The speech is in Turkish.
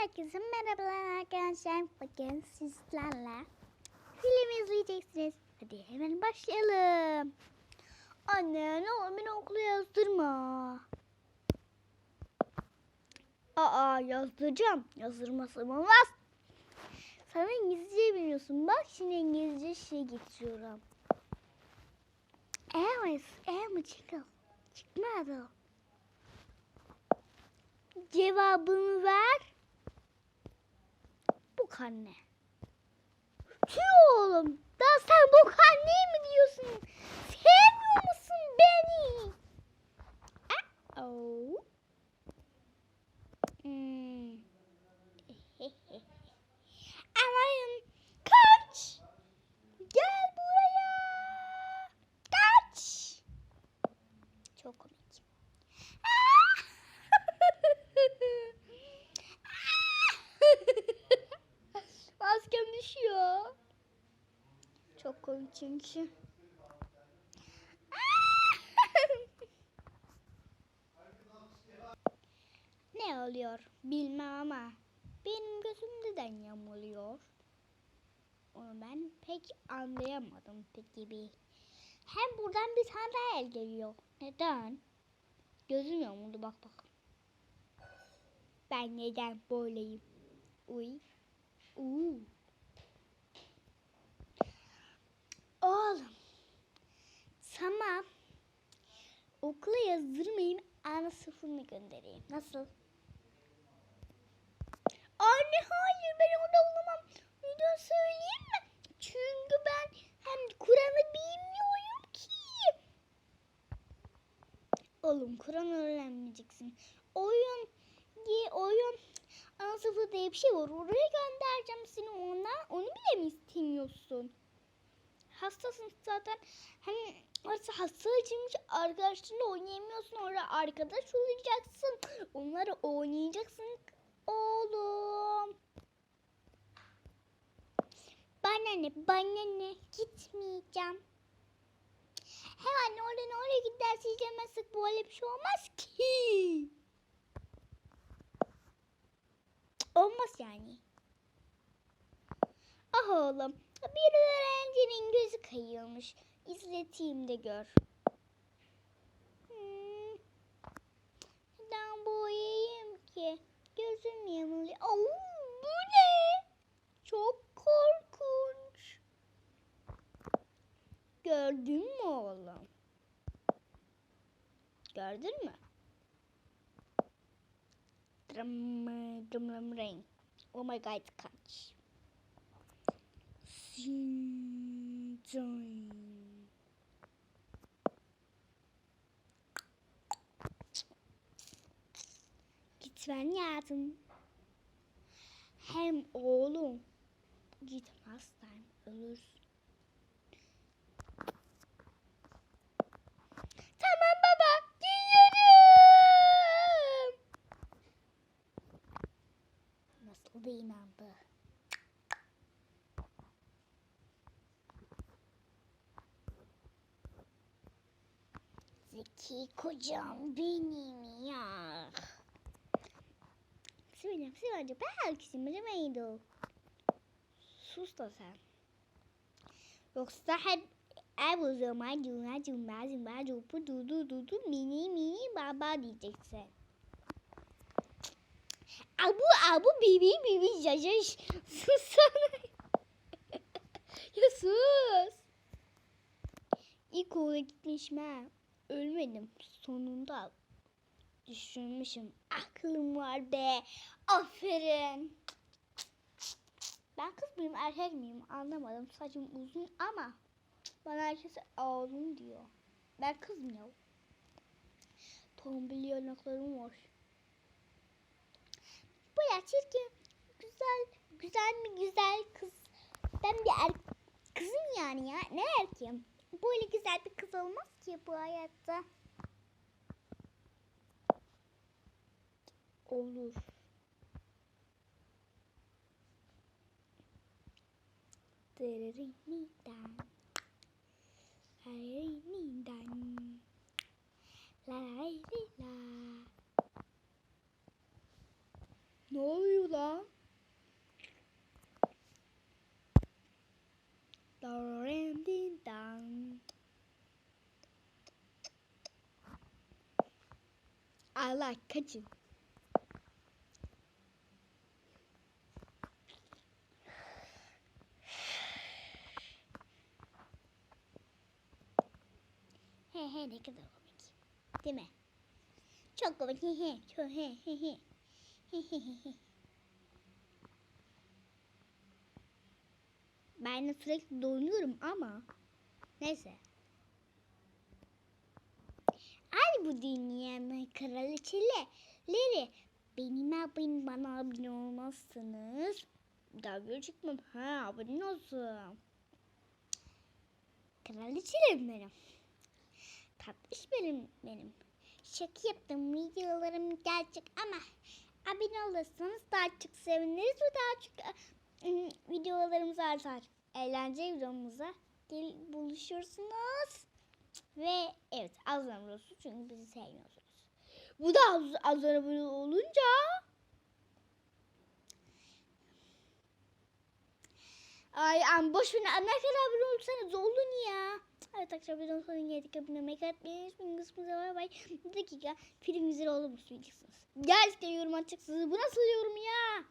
Herkese merhabalar arkadaşlar. Bugün sizlerle film izleyeceksiniz. Hadi hemen başlayalım. Anne ne olur beni okula yazdırma. Aa yazdıracağım. Yazdırmasam olmaz. Sen İngilizce biliyorsun. Bak şimdi İngilizce şey getiriyorum. Evet, evet çıkıl. Çıkmadı. Cevabını ver. Anne. Tüh oğlum. Daha sen bu anneyi mi diyorsun? Sevmiyor musun beni? Oh. Hmm. Aman kaç. Gel buraya. Kaç. Çok komik. Maskem düşüyor. Çok komik çünkü. ne oluyor bilmem ama benim gözüm neden yamuluyor? Onu ben pek anlayamadım peki bir. Hem buradan bir tane el geliyor. Neden? Gözüm yamuldu bak bak. Ben neden böyleyim? Uy. Uuu. Oğlum. Tamam. Okula yazdırmayayım. Ana sıfırını göndereyim. Nasıl? Anne hayır ben orada olamam. Neden söyleyeyim mi? Çünkü ben hem Kur'an'ı bilmiyorum ki. Oğlum Kur'an öğrenmeyeceksin. Oyun diye oyun ana sıfır diye bir şey var. Oraya göndereceğim seni ondan. Onu bile mi istemiyorsun? Hastasın zaten. Hem orası hasta içinmiş arkadaşlarınla oynayamıyorsun. Orada arkadaş olacaksın. Onları oynayacaksın. Oğlum. Bana ne? Bana ne? Gitmeyeceğim. Hemen oradan oraya giderse yiyemezsek böyle bir şey olmaz ki. Olmaz yani. Ah oğlum. Bir öğrencinin gözü kayıyormuş. İzleteyim de gör. Hmm. Neden boyayayım ki? Gözüm yamuluyor. Oo, bu ne? Çok korkunç. Gördün mü oğlum? Gördün mü? Drum, drum, drum, ring. Oh my god, kaç. Sincan. Gitmen lazım. Hem oğlum gitmezsen ölürsün. Tamam baba, gidiyorum. Nasıl da inandı? Zeki kocam benim ya. Söyleyeyim, söyleyeyim. Ben herkesin miydi o? Sus da sen. Yoksa hep ev o zaman cuma cuma cuma cupu du du du du mini mini baba diyeceksin. Abu abu bibi bibi jajaş. Sus sana. ya sus. İlk okula gitmişim ha. Ölmedim. Sonunda düşünmüşüm. Aklım var be. Aferin. Ben kız mıyım erkek miyim anlamadım. Saçım uzun ama bana herkes oğlum diyor. Ben kız mıyım? Tombul yanaklarım var. Baya çirkin. Güzel. Güzel mi güzel kız. Ben bir er kızım yani ya. Ne erkeğim? Böyle güzel bir kız olmaz ki bu hayatta. Olur. Dırırırından. Dırırırından. Allah kaçın. He he ne kadar komik. Değil mi? Çok komik. He he. Çok he he he. He. Ben de sürekli donuyorum ama neyse. Ay bu dünyanın kraliçeleri benim abim bana abone olmazsınız. Daha çıkmam. Ha abone olsun. Kraliçelerim benim. Tatlış benim benim. Şaka yaptım videolarım gerçek ama abone olursanız daha çok seviniriz ve daha çok ım, videolarımız artar. Eğlence videomuzda gel buluşursunuz. Ve evet az olsun çünkü bizi sevmiyorsunuz. Bu da az, az abone olunca Ay am boş ver ne kadar abone olursanız olun ya. Evet arkadaşlar abone olsanız yedik abone olmayı unutmayın. Şimdi kısmımıza var bay. Bir dakika film güzel oldu mu söyleyeceksiniz. Gerçekten yorum atacaksınız. Bu nasıl yorum ya?